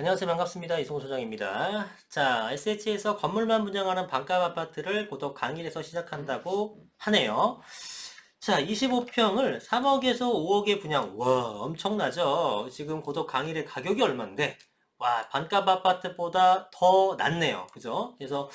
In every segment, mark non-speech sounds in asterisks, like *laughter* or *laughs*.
안녕하세요. 반갑습니다. 이승호 소장입니다. 자, SH에서 건물만 분양하는 반값 아파트를 고독 강일에서 시작한다고 하네요. 자, 25평을 3억에서 5억에 분양. 와, 엄청나죠? 지금 고독 강일의 가격이 얼만데? 와, 반값 아파트보다 더 낫네요. 그죠? 그래서,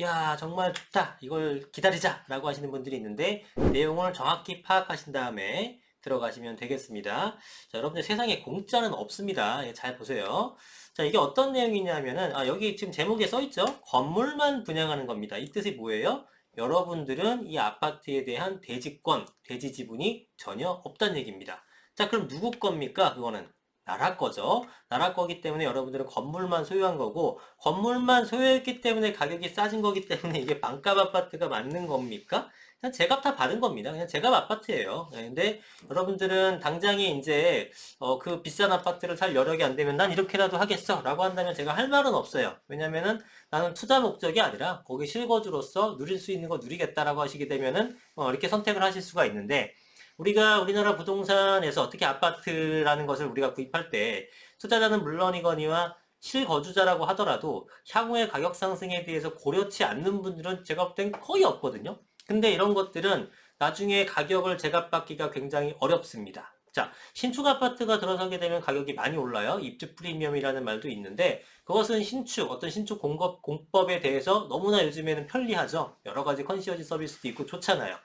야, 정말 좋다. 이걸 기다리자. 라고 하시는 분들이 있는데, 내용을 정확히 파악하신 다음에 들어가시면 되겠습니다. 자, 여러분들 세상에 공짜는 없습니다. 예, 잘 보세요. 자, 이게 어떤 내용이냐면은, 아, 여기 지금 제목에 써 있죠? 건물만 분양하는 겁니다. 이 뜻이 뭐예요? 여러분들은 이 아파트에 대한 대지권, 대지 지분이 전혀 없다는 얘기입니다. 자, 그럼 누구 겁니까? 그거는 나라 거죠. 나라 거기 때문에 여러분들은 건물만 소유한 거고, 건물만 소유했기 때문에 가격이 싸진 거기 때문에 이게 반값 아파트가 맞는 겁니까? 그냥 제값 다 받은 겁니다. 그냥 제값 아파트예요. 네, 근데 여러분들은 당장에 이제 어, 그 비싼 아파트를 살 여력이 안 되면 난 이렇게라도 하겠어 라고 한다면 제가 할 말은 없어요. 왜냐면은 나는 투자 목적이 아니라 거기 실거주로서 누릴 수 있는 거 누리겠다라고 하시게 되면은 어, 이렇게 선택을 하실 수가 있는데 우리가 우리나라 부동산에서 어떻게 아파트라는 것을 우리가 구입할 때 투자자는 물론이거니와 실거주자라고 하더라도 향후의 가격 상승에 대해서 고려치 않는 분들은 제가 볼 땐 거의 없거든요. 근데 이런 것들은 나중에 가격을 제값받기가 굉장히 어렵습니다. 자, 신축 아파트가 들어서게 되면 가격이 많이 올라요. 입주 프리미엄이라는 말도 있는데 그것은 신축, 어떤 신축 공급, 공법에 대해서 너무나 요즘에는 편리하죠. 여러 가지 컨시어지 서비스도 있고 좋잖아요.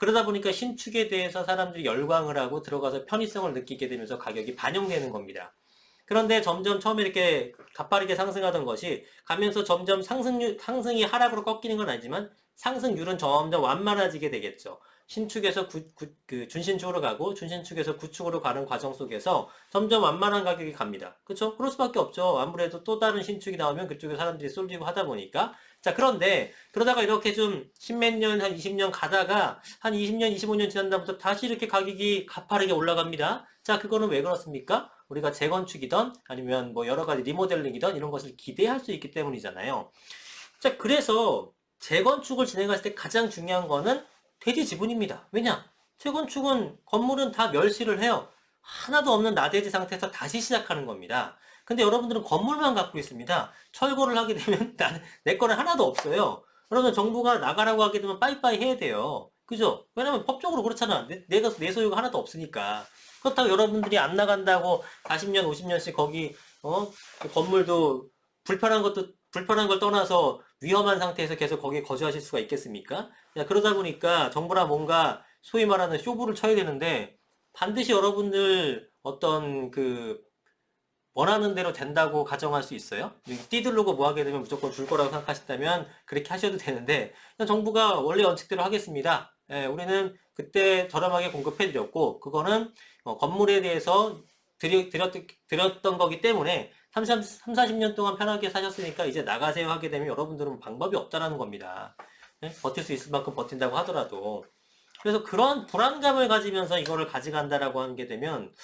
그러다 보니까 신축에 대해서 사람들이 열광을 하고 들어가서 편의성을 느끼게 되면서 가격이 반영되는 겁니다. 그런데 점점 처음에 이렇게 가파르게 상승하던 것이 가면서 점점 상승률, 상승이 하락으로 꺾이는 건 아니지만 상승률은 점점 완만해지게 되겠죠. 신축에서 구, 구, 그 준신축으로 가고 준신축에서 구축으로 가는 과정 속에서 점점 완만한 가격이 갑니다. 그렇죠? 그럴 수밖에 없죠. 아무래도 또 다른 신축이 나오면 그쪽에 사람들이 쏠리고 하다 보니까 자 그런데 그러다가 이렇게 좀 십몇 년, 한 20년 가다가 한 20년, 25년 지난 다음부터 다시 이렇게 가격이 가파르게 올라갑니다. 자 그거는 왜 그렇습니까? 우리가 재건축이던 아니면 뭐 여러 가지 리모델링이던 이런 것을 기대할 수 있기 때문이잖아요. 자 그래서 재건축을 진행했을 때 가장 중요한 거는 대지 지분입니다. 왜냐? 재건축은 건물은 다 멸시를 해요. 하나도 없는 나대지 상태에서 다시 시작하는 겁니다. 근데 여러분들은 건물만 갖고 있습니다. 철거를 하게 되면 *laughs* 나는 내 거는 하나도 없어요. 그러면 정부가 나가라고 하게 되면 빠이빠이 해야 돼요. 그죠? 왜냐면 법적으로 그렇잖아. 내, 내가 내 소유가 하나도 없으니까. 그렇다고 여러분들이 안 나간다고 40년, 50년씩 거기 어 건물도 불편한 것도 불편한 걸 떠나서 위험한 상태에서 계속 거기에 거주하실 수가 있겠습니까? 야, 그러다 보니까 정부나 뭔가 소위 말하는 쇼부를 쳐야 되는데 반드시 여러분들 어떤 그 원하는 대로 된다고 가정할 수 있어요? 띠들르고 뭐 하게 되면 무조건 줄 거라고 생각하신다면 그렇게 하셔도 되는데 정부가 원래 원칙대로 하겠습니다. 예, 우리는 그때 저렴하게 공급해 드렸고 그거는 어, 건물에 대해서 드렸, 드렸던 거기 때문에 30, 3, 40년 동안 편하게 사셨으니까 이제 나가세요 하게 되면 여러분들은 방법이 없다라는 겁니다. 예? 버틸 수 있을 만큼 버틴다고 하더라도. 그래서 그런 불안감을 가지면서 이거를 가져간다라고 하게 되면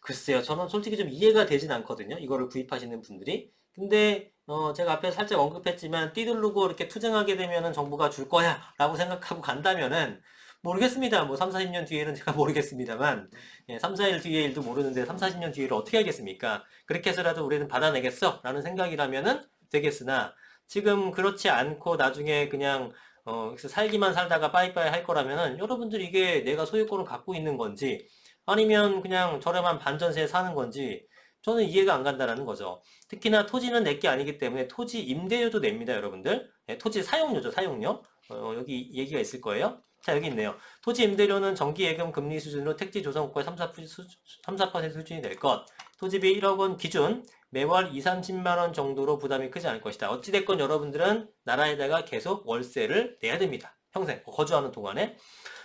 글쎄요 저는 솔직히 좀 이해가 되진 않거든요 이거를 구입하시는 분들이 근데 어 제가 앞에 살짝 언급했지만 띠들르고 이렇게 투쟁하게 되면은 정부가 줄 거야 라고 생각하고 간다면은 모르겠습니다 뭐 3, 40년 뒤에는 제가 *laughs* 모르겠습니다만 예, 3, 4일 뒤의 일도 모르는데 3, 40년 뒤를 어떻게 알겠습니까 그렇게 해서라도 우리는 받아내겠어 라는 생각이라면은 되겠으나 지금 그렇지 않고 나중에 그냥 어, 살기만 살다가 빠이빠이 할 거라면은 여러분들 이게 내가 소유권을 갖고 있는 건지 아니면 그냥 저렴한 반전세에 사는 건지 저는 이해가 안 간다라는 거죠. 특히나 토지는 내게 아니기 때문에 토지 임대료도 냅니다, 여러분들. 네, 토지 사용료죠, 사용료. 어, 여기 얘기가 있을 거예요. 자, 여기 있네요. 토지 임대료는 정기예금 금리 수준으로 택지 조성국가의 3, 4%, 수, 3, 4% 수준이 될 것. 토지비 1억 원 기준 매월 2, 30만 원 정도로 부담이 크지 않을 것이다. 어찌됐건 여러분들은 나라에다가 계속 월세를 내야 됩니다. 평생 거주하는 동안에.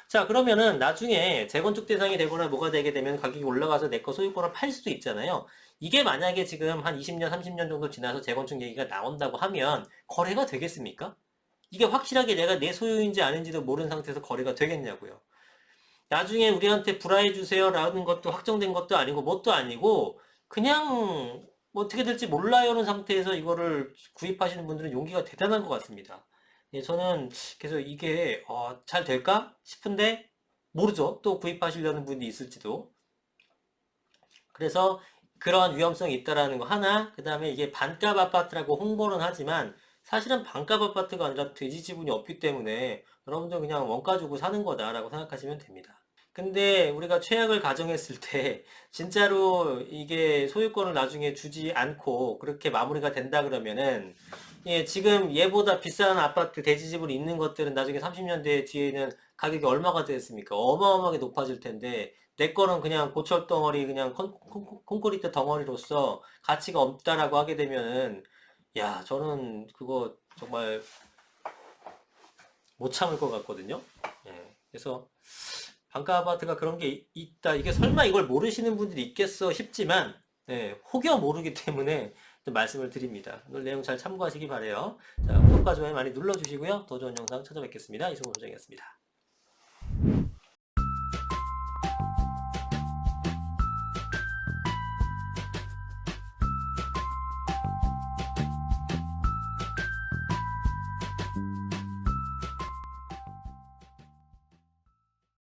자 그러면은 나중에 재건축 대상이 되거나 뭐가 되게 되면 가격이 올라가서 내 거 소유권을 팔 수도 있잖아요. 이게 만약에 지금 한 20년, 30년 정도 지나서 재건축 얘기가 나온다고 하면 거래가 되겠습니까? 이게 확실하게 내가 내 소유인지 아닌지도 모르는 상태에서 거래가 되겠냐고요. 나중에 우리한테 불화해 주세요라는 것도 확정된 것도 아니고 뭣도 아니고 그냥 뭐 어떻게 될지 몰라요는 상태에서 이거를 구입하시는 분들은 용기가 대단한 것 같습니다. 예, 저는 그래서 이게 어, 잘 될까 싶은데 모르죠. 또 구입하시려는 분이 있을지도. 그래서 그런 위험성이 있다라는 거 하나, 그 다음에 이게 반값 아파트라고 홍보는 하지만 사실은 반값 아파트가 아니라 대지 지분이 없기 때문에 여러분들 그냥 원가 주고 사는 거다라고 생각하시면 됩니다. 근데 우리가 최악을 가정했을 때 *laughs* 진짜로 이게 소유권을 나중에 주지 않고 그렇게 마무리가 된다 그러면은 예, 지금 얘보다 비싼 아파트 대지집을 있는 것들은 나중에 30년 뒤에는 가격이 얼마가 되겠습니까? 어마어마하게 높아질 텐데 내 거는 그냥 고철 덩어리 그냥 콘, 콘, 콘크리트 덩어리로서 가치가 없다라고 하게 되면은 야 저는 그거 정말 못 참을 것 같거든요. 예, 그래서 반가 아파트가 그런 게 이- 있다. 이게 설마 이걸 모르시는 분들이 있겠어 싶지만 예, 혹여 모르기 때문에 좀 말씀을 드립니다. 오늘 내용 잘 참고하시기 바래요. 자, 구독과 좋아요 많이 눌러주시고요. 더 좋은 영상 찾아뵙겠습니다. 이승우 소장이었습니다.